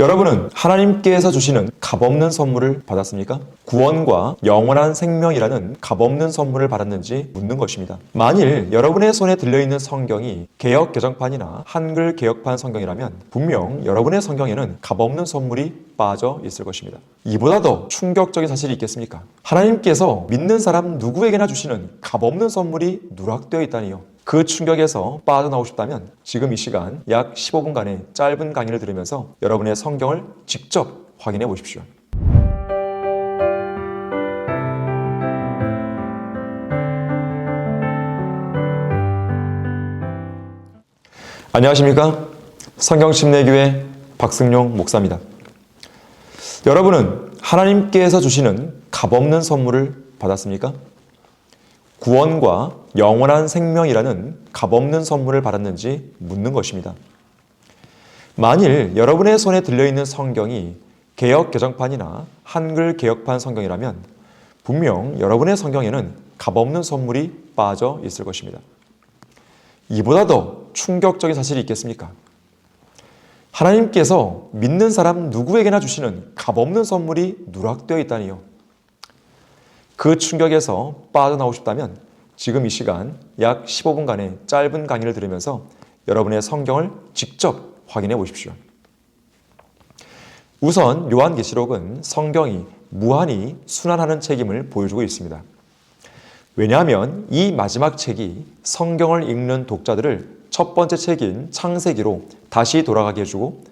여러분은 하나님께서 주시는 값없는 선물을 받았습니까? 구원과 영원한 생명이라는 값없는 선물을 받았는지 묻는 것입니다. 만일 여러분의 손에 들려있는 성경이 개혁 개정판이나 한글 개혁판 성경이라면 분명 여러분의 성경에는 값없는 선물이 빠져 있을 것입니다. 이보다 더 충격적인 사실이 있겠습니까? 하나님께서 믿는 사람 누구에게나 주시는 값없는 선물이 누락되어 있다니요. 그 충격에서 빠져나오고 싶다면 지금 이 시간 약 15분간의 짧은 강의를 들으면서 여러분의 성경을 직접 확인해 보십시오. 안녕하십니까? 성경침례교회 박승용 목사입니다. 여러분은 하나님께서 주시는 값없는 선물을 받았습니까? 구원과 영원한 생명이라는 값없는 선물을 받았는지 묻는 것입니다. 만일 여러분의 손에 들려있는 성경이 개혁 개정판이나 한글 개혁판 성경이라면 분명 여러분의 성경에는 값없는 선물이 빠져 있을 것입니다. 이보다 더 충격적인 사실이 있겠습니까? 하나님께서 믿는 사람 누구에게나 주시는 값없는 선물이 누락되어 있다니요. 그 충격에서 빠져나오고 싶다면 지금 이 시간 약 15분간의 짧은 강의를 들으면서 여러분의 성경을 직접 확인해 보십시오. 우선 요한계시록은 성경이 무한히 순환하는 책임을 보여주고 있습니다. 왜냐하면 이 마지막 책이 성경을 읽는 독자들을 첫 번째 책인 창세기로 다시 돌아가게 해주고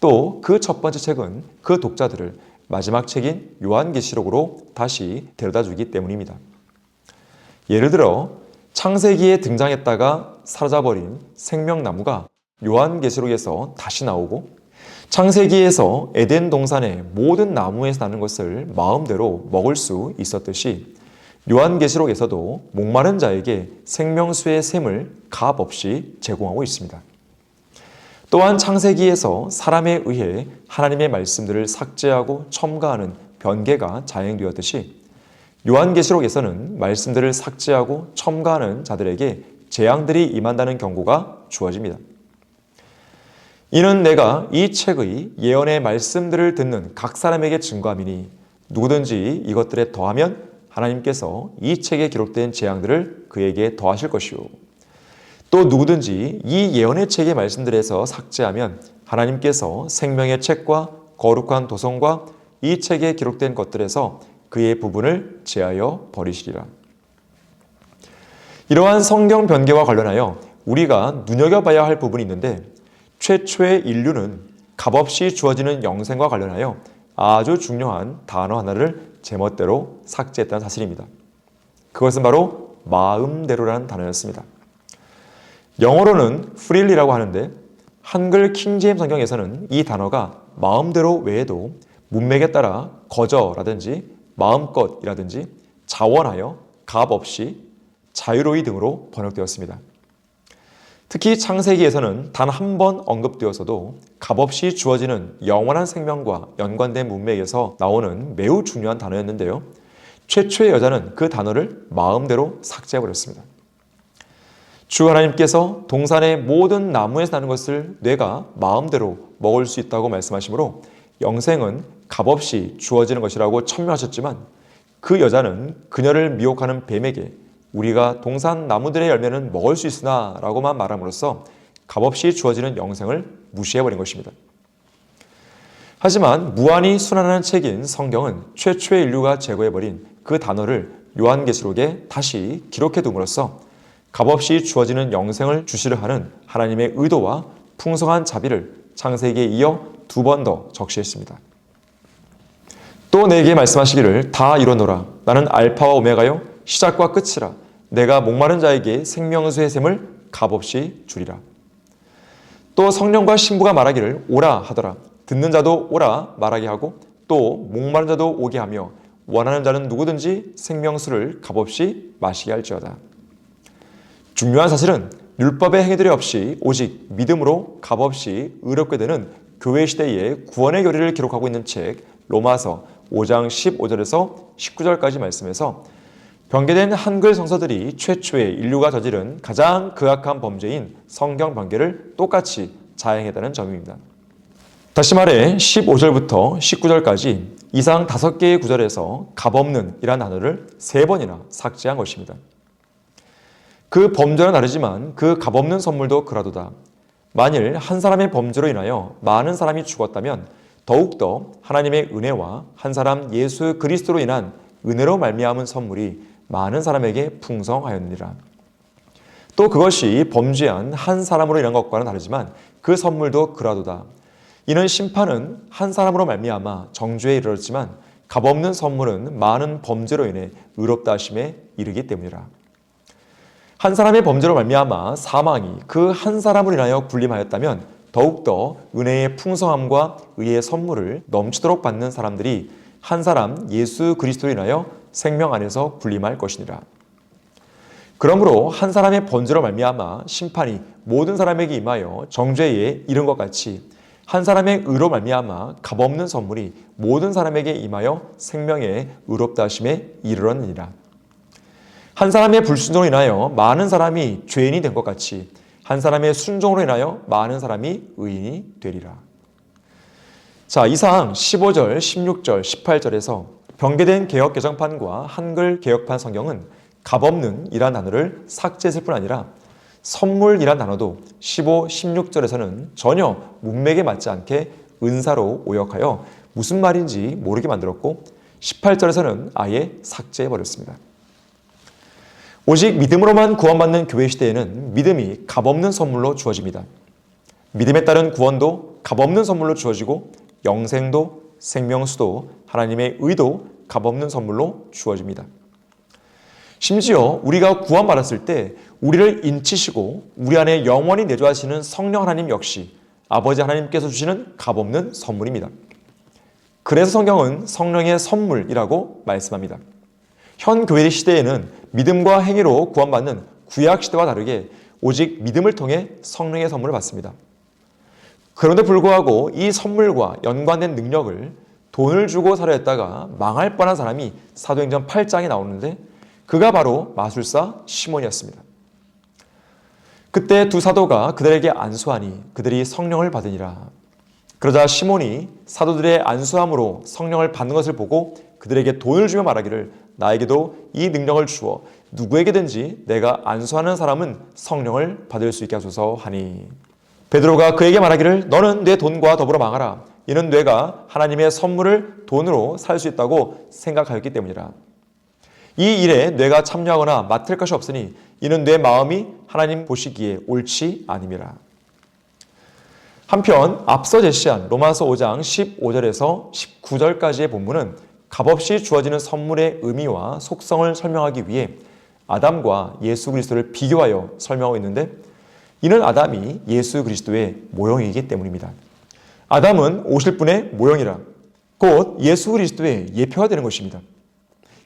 또 그 첫 번째 책은 그 독자들을 마지막 책인 요한계시록으로 다시 데려다 주기 때문입니다. 예를 들어 창세기에 등장했다가 사라져버린 생명나무가 요한계시록에서 다시 나오고 창세기에서 에덴 동산의 모든 나무에서 나는 것을 마음대로 먹을 수 있었듯이 요한계시록에서도 목마른 자에게 생명수의 샘을 값 없이 제공하고 있습니다. 또한 창세기에서 사람에 의해 하나님의 말씀들을 삭제하고 첨가하는 변개가 자행되었듯이 요한계시록에서는 말씀들을 삭제하고 첨가하는 자들에게 재앙들이 임한다는 경고가 주어집니다. 이는 내가 이 책의 예언의 말씀들을 듣는 각 사람에게 증거함이니 누구든지 이것들에 더하면 하나님께서 이 책에 기록된 재앙들을 그에게 더하실 것이요. 또 누구든지 이 예언의 책의 말씀들에서 삭제하면 하나님께서 생명의 책과 거룩한 도성과 이 책에 기록된 것들에서 그의 부분을 제하여 버리시리라. 이러한 성경 변개와 관련하여 우리가 눈여겨봐야 할 부분이 있는데 최초의 인류는 값없이 주어지는 영생과 관련하여 아주 중요한 단어 하나를 제멋대로 삭제했다는 사실입니다. 그것은 바로 마음대로라는 단어였습니다. 영어로는 freely라고 하는데 한글 킹제임 성경에서는 이 단어가 마음대로 외에도 문맥에 따라 거저라든지 마음껏이라든지 자원하여 값 없이 자유로이 등으로 번역되었습니다. 특히 창세기에서는 단 한 번 언급되어서도 값없이 주어지는 영원한 생명과 연관된 문맥에서 나오는 매우 중요한 단어였는데요. 최초의 여자는 그 단어를 마음대로 삭제해버렸습니다. 주 하나님께서 동산의 모든 나무에서 나는 것을 뇌가 마음대로 먹을 수 있다고 말씀하시므로 영생은 값없이 주어지는 것이라고 천명하셨지만 그 여자는 그녀를 미혹하는 뱀에게 우리가 동산 나무들의 열매는 먹을 수 있으나 라고만 말함으로써 값없이 주어지는 영생을 무시해버린 것입니다. 하지만 무한히 순환하는 책인 성경은 최초의 인류가 제거해버린 그 단어를 요한계시록에 다시 기록해 둠으로써 값없이 주어지는 영생을 주시려 하는 하나님의 의도와 풍성한 자비를 창세기에 이어 두 번 더 적시했습니다. 또 내게 말씀하시기를 다 이뤄노라. 나는 알파와 오메가요 시작과 끝이라. 내가 목마른 자에게 생명수의 샘을 값없이 주리라. 또 성령과 신부가 말하기를 오라 하더라. 듣는 자도 오라 말하게 하고 또 목마른 자도 오게 하며 원하는 자는 누구든지 생명수를 값없이 마시게 할지어다. 중요한 사실은 율법의 행위들이 없이 오직 믿음으로 값없이 의롭게 되는 교회 시대의 구원의 교리를 기록하고 있는 책 로마서 5장 15절에서 19절까지 말씀에서 변개된 한글 성서들이 최초의 인류가 저지른 가장 극악한 범죄인 성경 변개를 똑같이 자행했다는 점입니다. 다시 말해 15절부터 19절까지 이상 다섯 개의 구절에서 값없는 이란 단어를 세 번이나 삭제한 것입니다. 그 범죄는 다르지만 그 값없는 선물도 그라도다. 만일 한 사람의 범죄로 인하여 많은 사람이 죽었다면 더욱더 하나님의 은혜와 한 사람 예수 그리스도로 인한 은혜로 말미암은 선물이 많은 사람에게 풍성하였느니라. 또 그것이 범죄한 한 사람으로 인한 것과는 다르지만 그 선물도 그라도다. 이는 심판은 한 사람으로 말미암아 정죄에 이르렀지만 값없는 선물은 많은 범죄로 인해 의롭다 하심에 이르기 때문이라. 한 사람의 범죄로 말미암아 사망이 그 한 사람을 인하여 군림하였다면 더욱더 은혜의 풍성함과 의의 선물을 넘치도록 받는 사람들이 한 사람 예수 그리스도로 인하여 생명 안에서 군림할 것이니라. 그러므로 한 사람의 번제로 말미암아 심판이 모든 사람에게 임하여 정죄에 이른 것 같이 한 사람의 의로 말미암아 값없는 선물이 모든 사람에게 임하여 생명에 의롭다 하심에 이르렀느니라. 한 사람의 불순종으로 인하여 많은 사람이 죄인이 된 것 같이 한 사람의 순종으로 인하여 많은 사람이 의인이 되리라. 자, 이상 15절, 16절, 18절에서 병개된 개혁 개정판과 한글 개혁판 성경은 값없는 이란 단어를 삭제했을 뿐 아니라 선물이란 단어도 15, 16절에서는 전혀 문맥에 맞지 않게 은사로 오역하여 무슨 말인지 모르게 만들었고 18절에서는 아예 삭제해 버렸습니다. 오직 믿음으로만 구원받는 교회 시대에는 믿음이 값없는 선물로 주어집니다. 믿음에 따른 구원도 값없는 선물로 주어지고 영생도 생명수도 하나님의 의도 값없는 선물로 주어집니다. 심지어 우리가 구원받았을 때 우리를 인치시고 우리 안에 영원히 내주하시는 성령 하나님 역시 아버지 하나님께서 주시는 값없는 선물입니다. 그래서 성경은 성령의 선물이라고 말씀합니다. 현 교회 시대에는 믿음과 행위로 구원받는 구약 시대와 다르게 오직 믿음을 통해 성령의 선물을 받습니다. 그런데 불구하고 이 선물과 연관된 능력을 돈을 주고 사려 했다가 망할 뻔한 사람이 사도행전 8장에 나오는데 그가 바로 마술사 시몬이었습니다. 그때 두 사도가 그들에게 안수하니 그들이 성령을 받으니라. 그러자 시몬이 사도들의 안수함으로 성령을 받는 것을 보고 그들에게 돈을 주며 말하기를 나에게도 이 능력을 주어 누구에게든지 내가 안수하는 사람은 성령을 받을 수 있게 하소서 하니. 베드로가 그에게 말하기를 너는 내 돈과 더불어 망하라. 이는 뇌가 하나님의 선물을 돈으로 살 수 있다고 생각하였기 때문이라. 이 일에 뇌가 참여하거나 맡을 것이 없으니 이는 내 마음이 하나님 보시기에 옳지 아님이라. 한편 앞서 제시한 로마서 5장 15절에서 19절까지의 본문은 값없이 주어지는 선물의 의미와 속성을 설명하기 위해 아담과 예수 그리스도를 비교하여 설명하고 있는데 이는 아담이 예수 그리스도의 모형이기 때문입니다. 아담은 오실 분의 모형이라 곧 예수 그리스도의 예표가 되는 것입니다.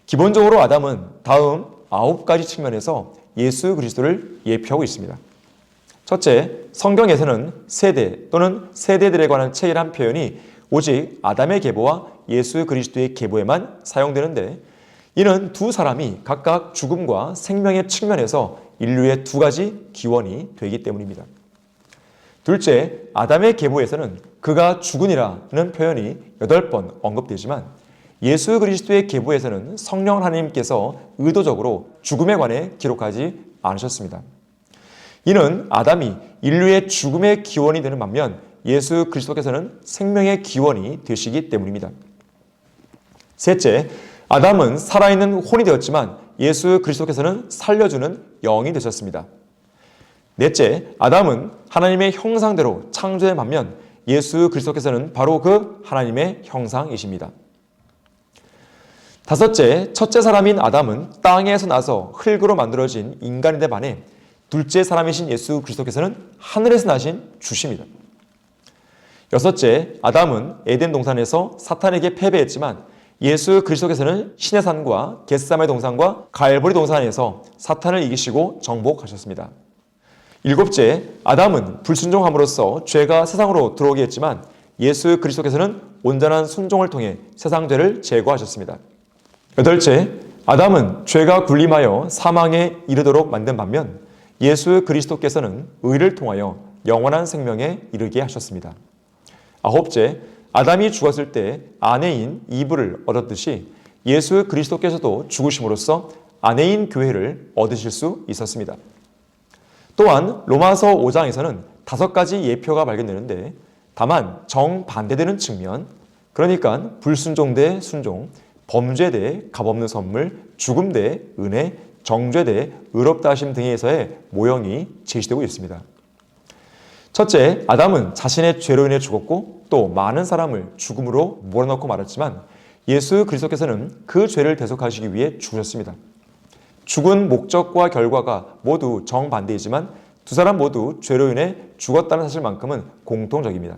기본적으로 아담은 다음 아홉 가지 측면에서 예수 그리스도를 예표하고 있습니다. 첫째, 성경에서는 세대 또는 세대들에 관한 책이란 표현이 오직 아담의 계보와 예수 그리스도의 계보에만 사용되는데 이는 두 사람이 각각 죽음과 생명의 측면에서 인류의 두 가지 기원이 되기 때문입니다. 둘째, 아담의 계보에서는 그가 죽으니라는 표현이 여덟 번 언급되지만 예수 그리스도의 계보에서는 성령 하나님께서 의도적으로 죽음에 관해 기록하지 않으셨습니다. 이는 아담이 인류의 죽음의 기원이 되는 반면 예수 그리스도께서는 생명의 기원이 되시기 때문입니다. 셋째, 아담은 살아있는 혼이 되었지만 예수 그리스도께서는 살려주는 영이 되셨습니다. 넷째, 아담은 하나님의 형상대로 창조된 반면 예수 그리스도께서는 바로 그 하나님의 형상이십니다. 다섯째, 첫째 사람인 아담은 땅에서 나서 흙으로 만들어진 인간인데 반해 둘째 사람이신 예수 그리스도께서는 하늘에서 나신 주십니다. 여섯째, 아담은 에덴 동산에서 사탄에게 패배했지만 예수 그리스도께서는 신의 산과 겟삼의 동산과 갈보리 동산에서 사탄을 이기시고 정복하셨습니다. 일곱째, 아담은 불순종함으로써 죄가 세상으로 들어오게 했지만 예수 그리스도께서는 온전한 순종을 통해 세상 죄를 제거하셨습니다. 여덟째, 아담은 죄가 군림하여 사망에 이르도록 만든 반면 예수 그리스도께서는 의를 통하여 영원한 생명에 이르게 하셨습니다. 아홉째, 아담이 죽었을 때 아내인 이브를 얻었듯이 예수 그리스도께서도 죽으심으로써 아내인 교회를 얻으실 수 있었습니다. 또한 로마서 5장에서는 다섯 가지 예표가 발견되는데 다만 정반대되는 측면, 그러니까 불순종 대 순종, 범죄 대 값없는 선물, 죽음 대 은혜, 정죄 대 의롭다 하심 등에서의 모형이 제시되고 있습니다. 첫째, 아담은 자신의 죄로 인해 죽었고 또 많은 사람을 죽음으로 몰아넣고 말았지만 예수 그리스도께서는 그 죄를 대속하시기 위해 죽으셨습니다. 죽은 목적과 결과가 모두 정반대이지만 두 사람 모두 죄로 인해 죽었다는 사실만큼은 공통적입니다.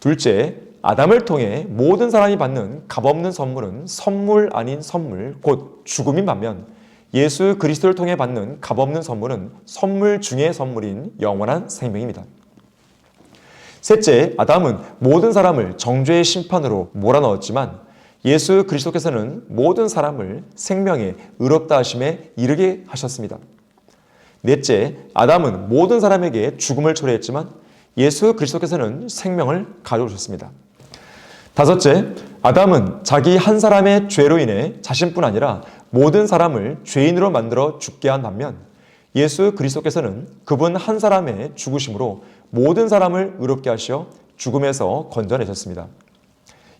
둘째, 아담을 통해 모든 사람이 받는 값없는 선물은 선물 아닌 선물, 곧 죽음인 반면 예수 그리스도를 통해 받는 값없는 선물은 선물 중의 선물인 영원한 생명입니다. 셋째, 아담은 모든 사람을 정죄의 심판으로 몰아넣었지만 예수 그리스도께서는 모든 사람을 생명의 의롭다 하심에 이르게 하셨습니다. 넷째, 아담은 모든 사람에게 죽음을 초래했지만 예수 그리스도께서는 생명을 가져오셨습니다. 다섯째, 아담은 자기 한 사람의 죄로 인해 자신뿐 아니라 모든 사람을 죄인으로 만들어 죽게 한 반면 예수 그리스도께서는 그분 한 사람의 죽으심으로 모든 사람을 의롭게 하시어 죽음에서 건져내셨습니다.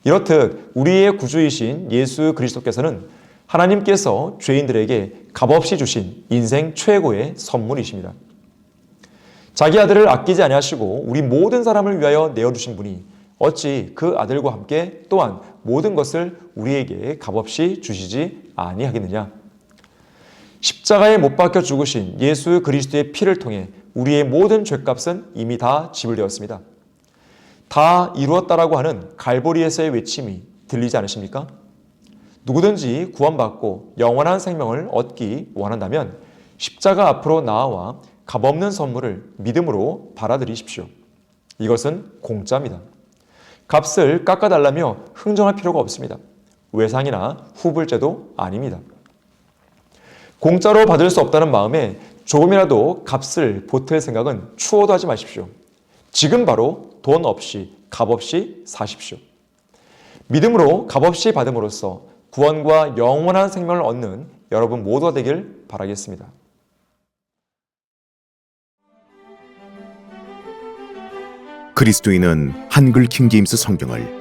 이렇듯 우리의 구주이신 예수 그리스도께서는 하나님께서 죄인들에게 값없이 주신 인생 최고의 선물이십니다. 자기 아들을 아끼지 아니하시고 우리 모든 사람을 위하여 내어 주신 분이 어찌 그 아들과 함께 또한 모든 것을 우리에게 값없이 주시지 아니하겠느냐? 십자가에 못 박혀 죽으신 예수 그리스도의 피를 통해 우리의 모든 죄값은 이미 다 지불되었습니다. 다 이루었다라고 하는 갈보리에서의 외침이 들리지 않으십니까? 누구든지 구원받고 영원한 생명을 얻기 원한다면 십자가 앞으로 나아와 값없는 선물을 믿음으로 받아들이십시오. 이것은 공짜입니다. 값을 깎아달라며 흥정할 필요가 없습니다. 외상이나 후불제도 아닙니다. 공짜로 받을 수 없다는 마음에 조금이라도 값을 보탤 생각은 추워도 하지 마십시오. 지금 바로 돈 없이 값 없이 사십시오. 믿음으로 값 없이 받음으로써 구원과 영원한 생명을 얻는 여러분 모두가 되길 바라겠습니다. 그리스도인은 한글 킹제임스 성경을